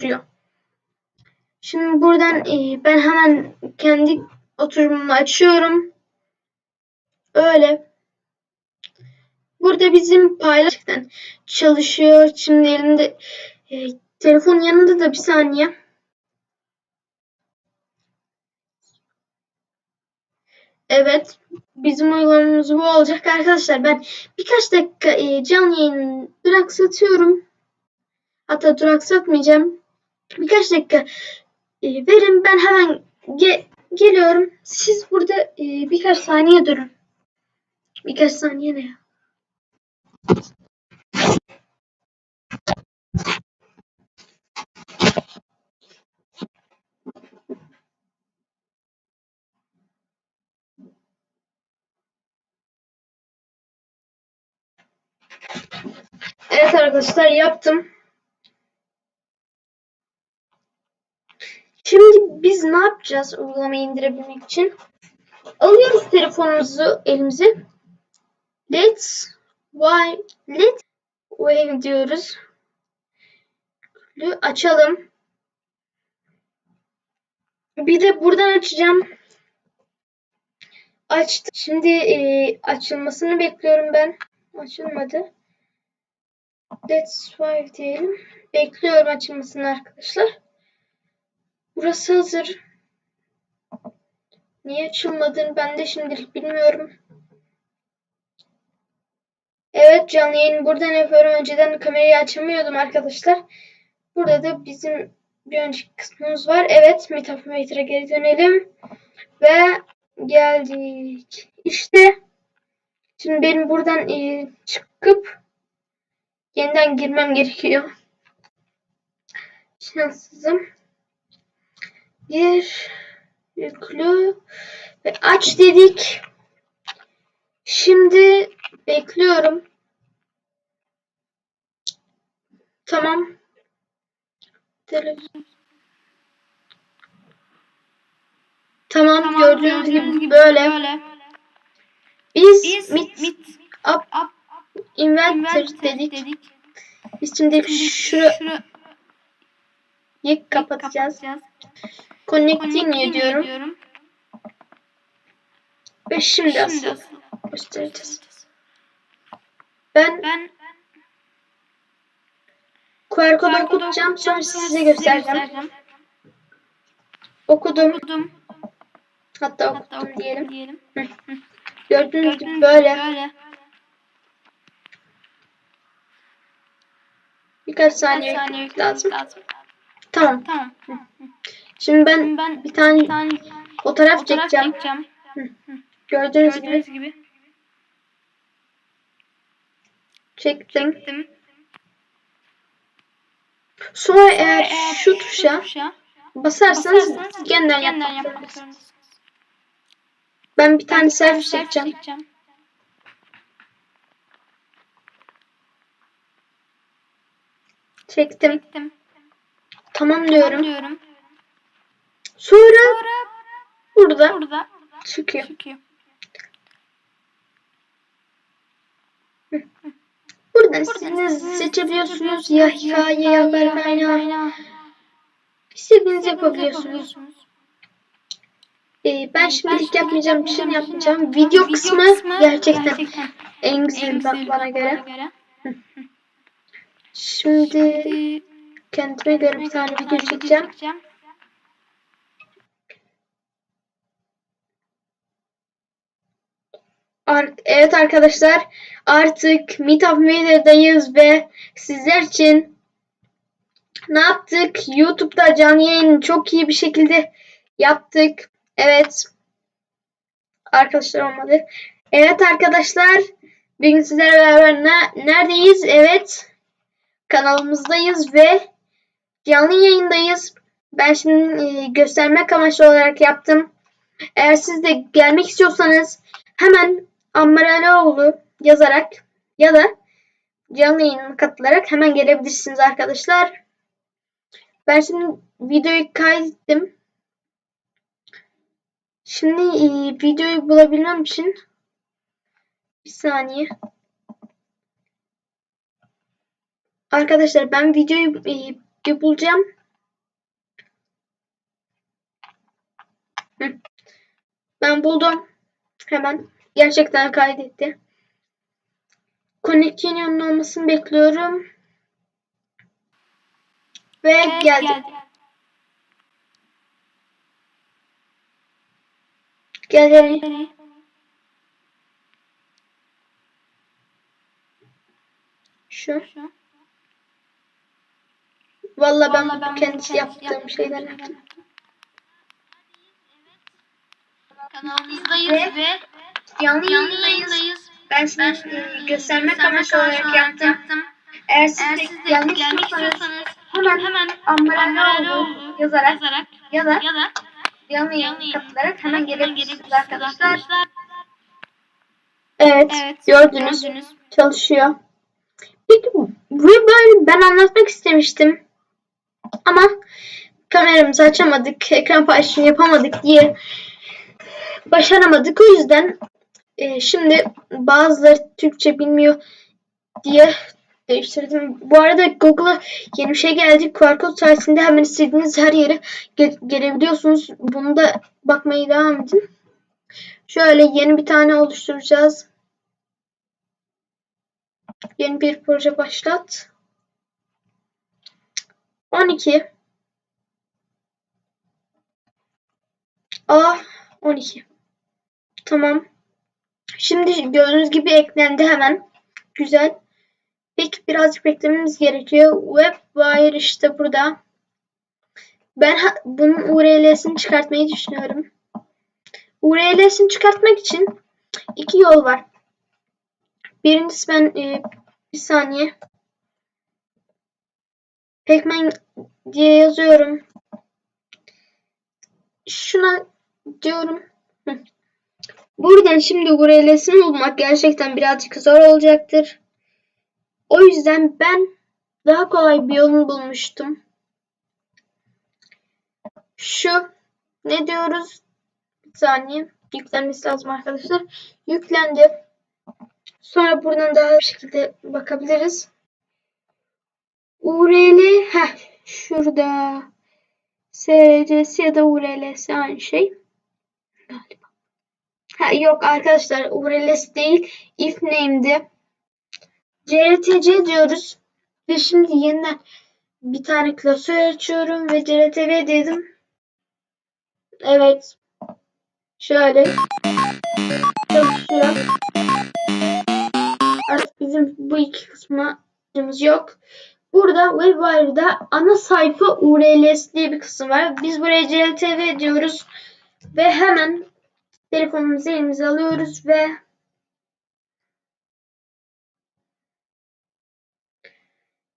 duruyor. Şimdi buradan e, ben hemen kendi oturumumu açıyorum. Öyle. Burada bizim paylaştıktan çalışıyor. Şimdi elimde e, telefon yanında da bir saniye. Evet. Bizim uygulamamız bu olacak arkadaşlar. Ben birkaç dakika e, canlı yayını duraksatıyorum. Hatta duraksatmayacağım. Birkaç dakika e, verin. Ben hemen ge- geliyorum. Siz burada e, birkaç saniye durun. Birkaç saniye ne ya? Evet arkadaşlar yaptım. Şimdi biz ne yapacağız uygulamayı indirebilmek için? Alıyoruz telefonumuzu elimize. Let's why let wave diyoruz. Açalım. Bir de buradan açacağım. Açtım. Şimdi e, açılmasını bekliyorum ben. Açılmadı. Let's Five diyelim. Bekliyorum açılmasını arkadaşlar. Burası hazır. Niye açılmadığını ben de şimdilik bilmiyorum. Evet canlı yayın buradan yapıyorum. Önceden kamerayı açamıyordum arkadaşlar. Burada da bizim bir önceki kısmımız var. Evet Metafometer'a geri dönelim. Ve geldik. İşte şimdi benim buradan e, çıkıp yeniden girmem gerekiyor. Şanssızım. Gir. Yüklü. Ve aç dedik. Şimdi bekliyorum. Tamam. Televizyon. Tamam, Tamam, gördüğünüz gibi böyle. böyle. Biz, Biz mit, mit up, up inventor inventor dedik. dedik. Biz şimdi şurayı kapatacağız. kapatacağız. Connecting Connecting diyorum. ediyorum. Ve şimdi, Şimdi asıl asıl göstereceğiz. Ben ben QR kodu okutacağım sonra size göstereceğim. Okudum. Okudum. Hatta Hatta okuttum okudum diyelim. diyelim. Gördüğünüz Gördüğünüz gibi böyle. böyle. Birkaç Kaç saniye saniye lazım. lazım. Tamam. Tamam. Şimdi ben Şimdi ben bir tane bir tane fotoğraf fotoğraf çekeceğim. çekeceğim. Gördüğünüz gibi Gördüğünüz gibi çektim. çektim. Sonra eğer şu tuşa basarsanız basarsanız yeniden yapmak zorundasınız. Ben bir tane Ben selfie selfie çekeceğim. çekeceğim. Çektim. Çektim. Tamam diyorum. Diyorum. Sonra Sonra burada burada çıkıyor. çıkıyor. Buradan Buradan istediğinizi seçebiliyorsunuz. Ya hikaye ya haber kaynağı. İstediğinizi yapabiliyorsunuz. Ee, ben Ben şimdilik yapmayacağım bir şey yapmayacağım. Video kısmı gerçekten en güzel bak bana göre. Şimdi kendime göre bir tane video çekeceğim. Evet arkadaşlar artık Meetup Media'dayız ve sizler için ne yaptık? YouTube'da canlı yayını çok iyi bir şekilde yaptık. Evet. Arkadaşlar olmadı. Evet arkadaşlar. Bugün sizlerle beraber ne- neredeyiz? Evet. Kanalımızdayız ve canlı yayındayız. Ben şimdi e, göstermek amaçlı olarak yaptım. Eğer siz de gelmek istiyorsanız hemen Ammaraloğlu yazarak ya da canlı yayına katılarak hemen gelebilirsiniz arkadaşlar. Ben şimdi videoyu kaydettim. Şimdi e, videoyu bulabilmem için bir saniye. Arkadaşlar ben videoyu e, bulacağım. Ben buldum. Hemen. Gerçekten kaydetti. Connect Union'un olmasını bekliyorum. Ve Evet, geldi. Gel gel. Geldi. Şu. Şu. Vallahi ben, Vallahi ben kendisi kendi yaptığım yaptığım şeyler yaptım. Kanalımızdayız ve Canlı canlı yayındayız. Ben size Ben şimdi göstermek amaçlı olarak yaptım. Eğer siz Eğer de siz de gelmek istiyorsanız hemen hemen Ambaranoğlu yazarak yazarak ya da ya da canlı yayın katılarak hemen gelebilirsiniz gelebilirsiniz arkadaşlar. Evet, Evet, gördünüz. gördünüz. Çalışıyor. Peki bu böyle ben anlatmak istemiştim. Ama kameramızı açamadık, ekran paylaşımı yapamadık diye başaramadık. O yüzden e, şimdi bazıları Türkçe bilmiyor diye değiştirdim. Bu arada Google'a yeni bir şey geldi. QR kod sayesinde hemen istediğiniz her yere ge- gelebiliyorsunuz. Bunu da bakmaya devam edin. Şöyle yeni bir tane oluşturacağız. Yeni bir proje başlat. 12 A 12 Tamam. Şimdi gördüğünüz gibi eklendi hemen. Güzel. Peki birazcık beklememiz gerekiyor. WebWire işte burada. Ben bunun URL'sini çıkartmayı düşünüyorum. URL'sini çıkartmak için iki yol var. Birincisi ben e, bir saniye. Pacman diye yazıyorum. Şuna diyorum. Buradan şimdi URL'sini bulmak gerçekten birazcık zor olacaktır. O yüzden ben daha kolay bir yolunu bulmuştum. Şu ne diyoruz? Bir saniye. Yüklenmesi lazım arkadaşlar. Yüklendi. Sonra buradan daha bir şekilde bakabiliriz. URL heh, şurada. SRC'si ya da URL'si aynı şey. Galiba. Ha, yok arkadaşlar URL'si değil. If name'di. CRTC diyoruz. Ve şimdi yeniden bir tane klasör açıyorum ve CRTV dedim. Evet. Şöyle. Çalışıyor. Artık bizim bu iki kısmımız yok. Burada WebWire'da ana sayfa URL'si diye bir kısım var. Biz buraya CLTV diyoruz. Ve hemen telefonumuzu elimize alıyoruz ve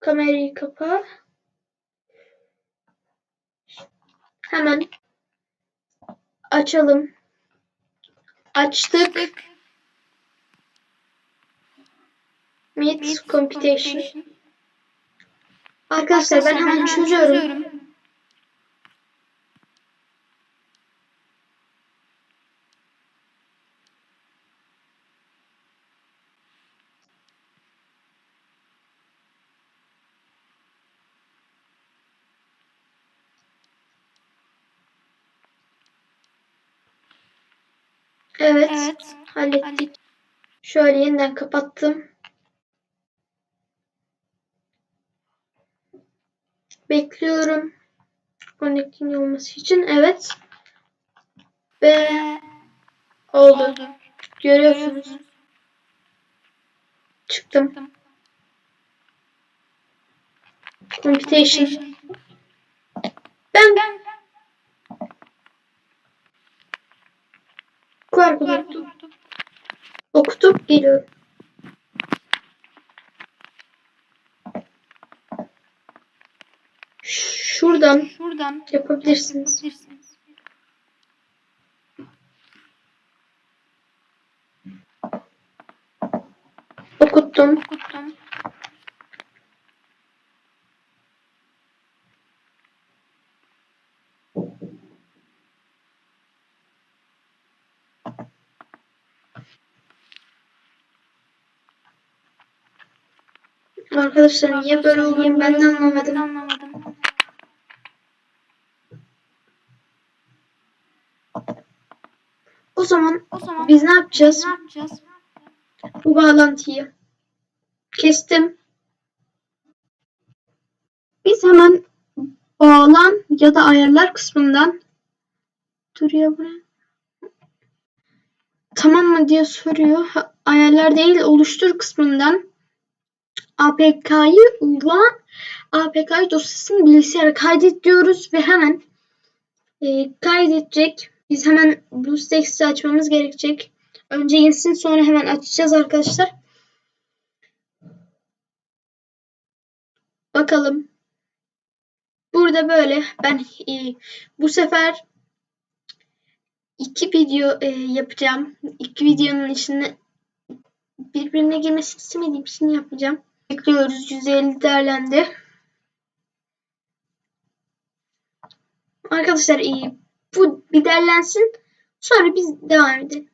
kamerayı kapa. Hemen açalım. Açtık. Meet Computation. Arkadaşlar ben hemen çözüyorum. Evet, Evet. hallettik. Şöyle yeniden kapattım. Bekliyorum. Connecting olması için. Evet. Ve oldu. oldu. Görüyorsunuz. Görüyorsunuz. Çıktım. Computation. Ben Ben QR kodu okutup geliyorum. Şuradan şuradan yapabilirsiniz. yapabilirsiniz. Okuttum. Okuttum. Arkadaşlar niye böyle olduğunu ben de anlamadım. anlamadım. zaman O zaman biz ne yapacağız? ne yapacağız? Bu bağlantıyı kestim. Biz hemen bağlan ya da ayarlar kısmından dur ya buraya. Tamam mı diye soruyor. Ayarlar değil oluştur kısmından Uygulama APK dosyasını bilgisayara kaydet diyoruz ve hemen e, kaydedecek. Biz hemen BlueStacks'i açmamız gerekecek. Önce insin sonra hemen açacağız arkadaşlar. Bakalım. Burada böyle ben e, bu sefer iki video e, yapacağım. İki videonun içine birbirine girmesini istemediğim için yapacağım. Bekliyoruz. 150 değerlendi. Arkadaşlar e, bu bir değerlensin. Sonra biz devam edelim.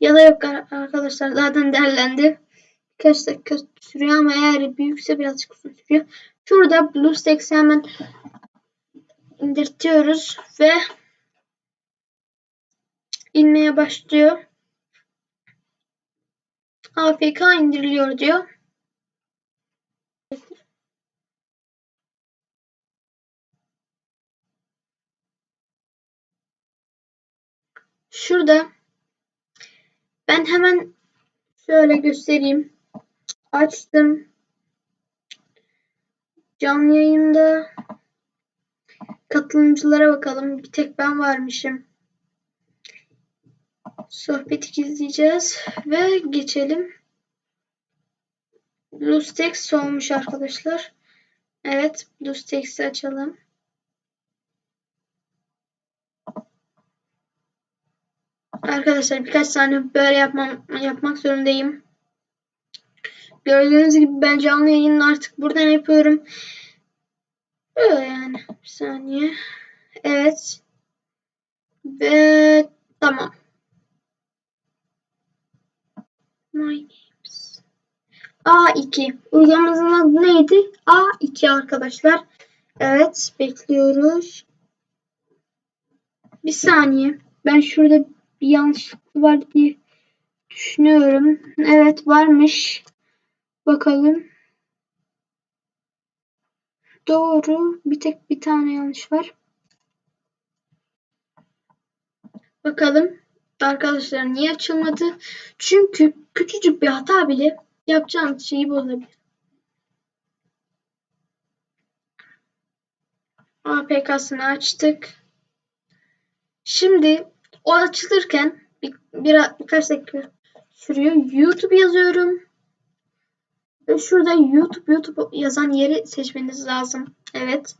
Ya da yok ar- arkadaşlar zaten değerlendi. Birkaç dakika sürüyor ama eğer büyükse birazcık uzun sürüyor. Şurada BlueStacks'i hemen indirtiyoruz ve inmeye başlıyor. APK indiriliyor diyor. Şurada ben hemen şöyle göstereyim. Açtım. Canlı yayında katılımcılara bakalım. Bir tek ben varmışım. Sohbeti gizleyeceğiz ve geçelim. BlueStacks olmuş arkadaşlar. Evet, BlueStacks'i açalım. Arkadaşlar birkaç saniye böyle yapmam, yapmak zorundayım. Gördüğünüz gibi ben canlı yayını artık buradan yapıyorum. Böyle yani. Bir saniye. Evet. Ve tamam. My names. A2. Uygulamamızın adı neydi? A2 arkadaşlar. Evet. Bekliyoruz. Bir saniye. Ben şurada bir yanlışlık var diye düşünüyorum. Evet varmış. Bakalım. Doğru. Bir tek bir tane yanlış var. Bakalım. Arkadaşlar niye açılmadı? Çünkü küçücük bir hata bile yapacağımız şeyi bozabilir. APK'sını açtık. Şimdi o açılırken bir, bir, birkaç dakika sürüyor. YouTube yazıyorum. Ve şurada YouTube YouTube yazan yeri seçmeniz lazım. Evet.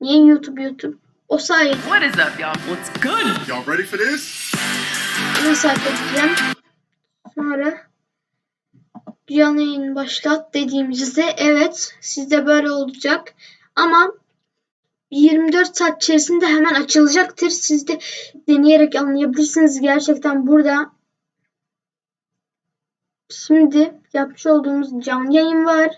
Niye YouTube YouTube? O sayede What is up, y'all? What's good? Y'all ready for this? Nasıl edeceğim? Sonra canlı yayın başlat dediğimizde evet sizde böyle olacak. Ama 24 saat içerisinde hemen açılacaktır. Siz de deneyerek anlayabilirsiniz. Gerçekten burada şimdi yapmış olduğumuz canlı yayın var.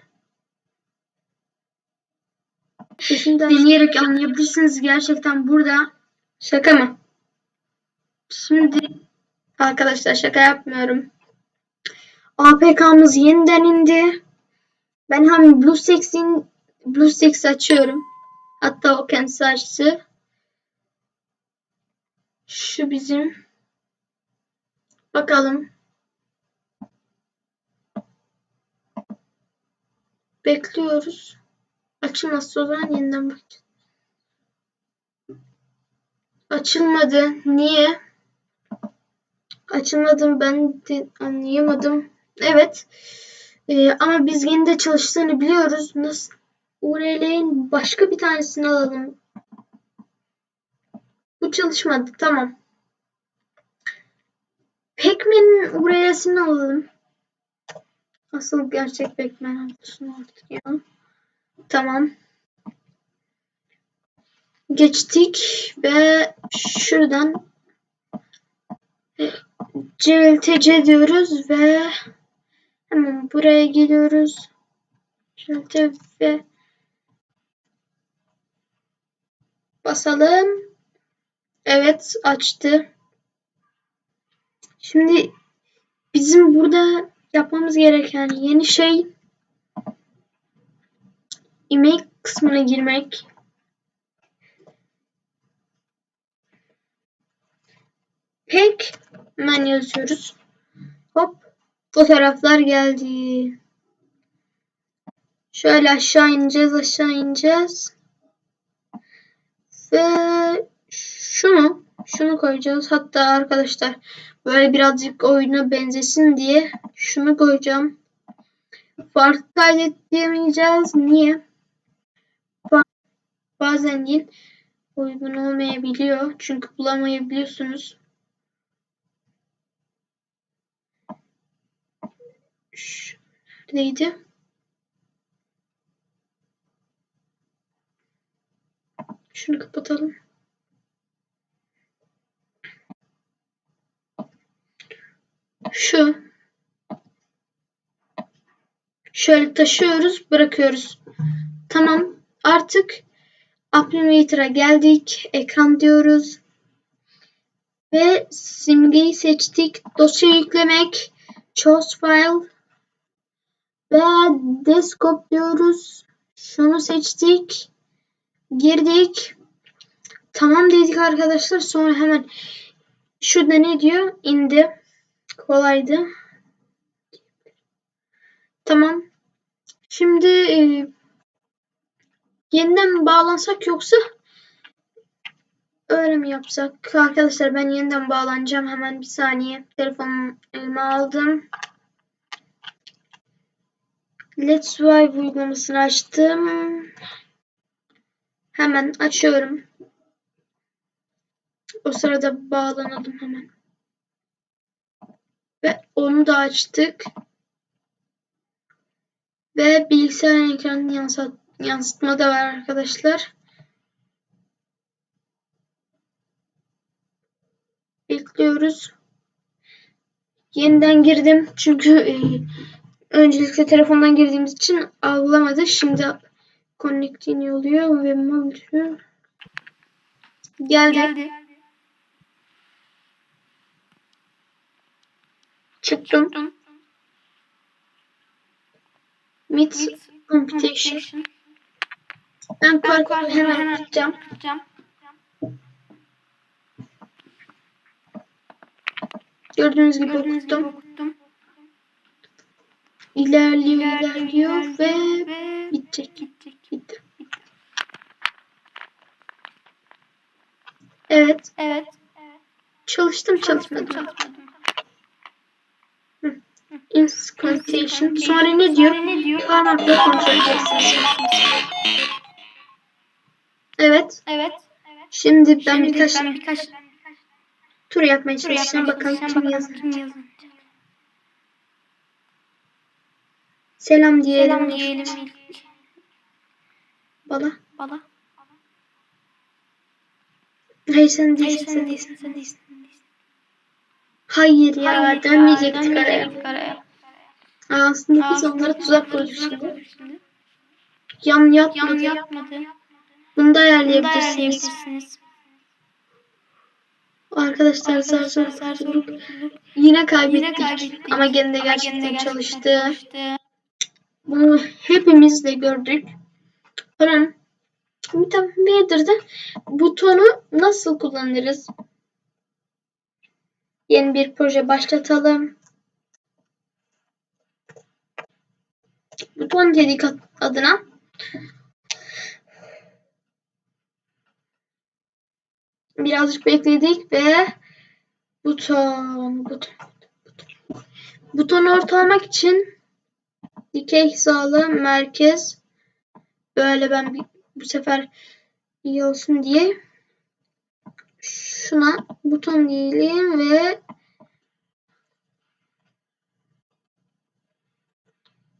Şimdi deneyerek anlayabilirsiniz. Gerçekten burada şaka mı? Şimdi arkadaşlar şaka yapmıyorum. APK'mız yeniden indi. Ben hem BlueStacks'in BlueStacks'i açıyorum. Hatta o kendisi açtı. Şu bizim. Bakalım. Bekliyoruz. Açılmazsa o zaman yeniden bakacağız. Açılmadı. Niye? Açılmadı ben de anlayamadım. Evet. Ee, ama biz yine de çalıştığını biliyoruz. Nasıl? URL'in başka bir tanesini alalım. Bu çalışmadı. Tamam. Pac-Man'in URL'sini alalım. Asıl gerçek Pac-Man ya. Tamam. Geçtik ve şuradan CLTC diyoruz ve hemen buraya geliyoruz. CLT ve basalım. Evet açtı. Şimdi bizim burada yapmamız gereken yeni şey email kısmına girmek. Pek hemen yazıyoruz. Hop fotoğraflar geldi. Şöyle aşağı ineceğiz aşağı ineceğiz. Ve şunu şunu koyacağız. Hatta arkadaşlar böyle birazcık oyuna benzesin diye şunu koyacağım. Farklı kaydetleyemeyeceğiz. Niye? Ba- Bazen değil uygun olmayabiliyor. Çünkü bulamayabiliyorsunuz. Neredeydi? Şunu kapatalım. Şu. Şöyle taşıyoruz, bırakıyoruz. Tamam. Artık Applicator'a geldik. Ekran diyoruz. Ve simgeyi seçtik. Dosya yüklemek. Choose file. Ve desktop diyoruz. Şunu seçtik. Girdik. Tamam dedik arkadaşlar. Sonra hemen şurada ne diyor? İndi. Kolaydı. Tamam. Şimdi e, yeniden bağlansak yoksa öyle mi yapsak? Arkadaşlar ben yeniden bağlanacağım. Hemen bir saniye. Telefonumu elime aldım. Let's Vibe uygulamasını açtım. Hemen açıyorum. O sırada bağlanalım hemen. Ve onu da açtık. Ve bilgisayar ekranını yansıt yansıtma da var arkadaşlar. Bekliyoruz. Yeniden girdim. Çünkü e, öncelikle telefondan girdiğimiz için algılamadı. Şimdi connecting oluyor ve mobil geldi. Geldi. Çıktım. Meet Meet computation. Ben kuartı hemen yapacağım. Gördüğünüz gibi Gördüğünüz gibi okuttum. İlerliyor, İlerliyor, ve bitecek. Bitti. Evet. Evet. Çalıştım çalışmadım. çalışmadım. Incantation. Sonra ne diyor? Sonra ne diyor? Parmakla edeceksiniz. Evet. Evet. Şimdi ben birkaç tur yapmaya çalışacağım. Bakalım kim yazar. Selam diyelim. Selam diyelim ilk. Bana. Bana. Hayır sen Hayır değilsin. sen Sen değilsin. Sen değilsin. Hayır ya Hayır ya, dönmeyecektik araya. dönmeyecektik araya. Aa, Aslında onlara biz tuzak onlara tuzak koyduk şimdi. Yan Yan yapmadı. yapmadı. Bunu da ayarlayabilirsiniz. Arkadaşlar zar zor Arkadaşlar zar zor kurtulduk. Yine kaybettik. Yine kaybettik. Ama gene de Ama gerçekten gene de gerçekten çalıştı. çalıştı. Bunu hepimiz de gördük. Tamam. Meter'da butonu nasıl kullanırız? Yeni bir proje başlatalım. Buton dedik ad- adına. Birazcık bekledik ve buton, buton, buton. Butonu ortalamak için dikey hizalı merkez böyle ben bir, bu sefer iyi olsun diye şuna buton diyelim ve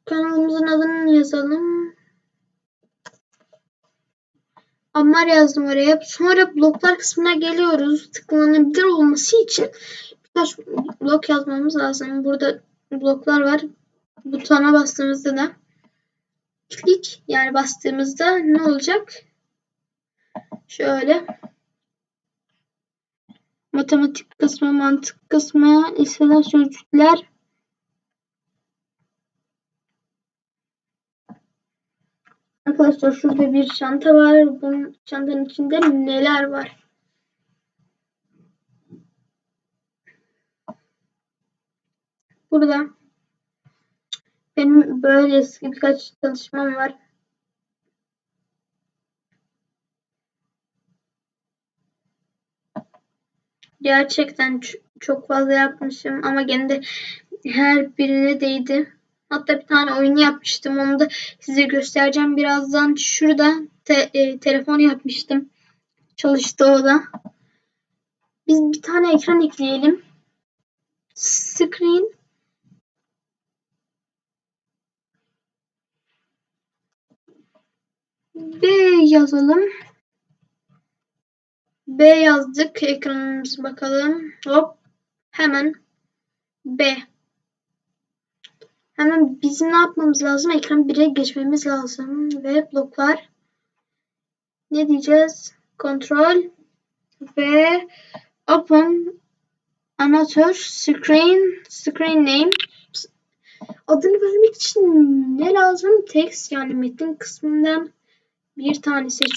kanalımızın adını yazalım. Amar yazdım oraya. Sonra bloklar kısmına geliyoruz. Tıklanabilir olması için birkaç blok yazmamız lazım. Burada bloklar var. Butona bastığımızda da klik yani bastığımızda ne olacak? Şöyle Matematik kısmı, mantık kısmı, listeler, sözcükler. Arkadaşlar şurada bir çanta var. Bunun çantanın içinde neler var? Burada benim böyle eski birkaç çalışmam var. Gerçekten çok fazla yapmışım ama gene de her birine değdi. Hatta bir tane oyun yapmıştım. Onu da size göstereceğim birazdan. Şurada te- e, telefon yapmıştım. Çalıştı o da. Biz bir tane ekran ekleyelim. Screen B yazalım. B yazdık. Ekranımıza bakalım. Hop. Hemen B. Hemen bizim ne yapmamız lazım? Ekran 1'e geçmemiz lazım. Ve bloklar. Ne diyeceğiz? Kontrol ve open anahtar screen screen name adını vermek için ne lazım? Text yani metin kısmından bir tane seçiyorum.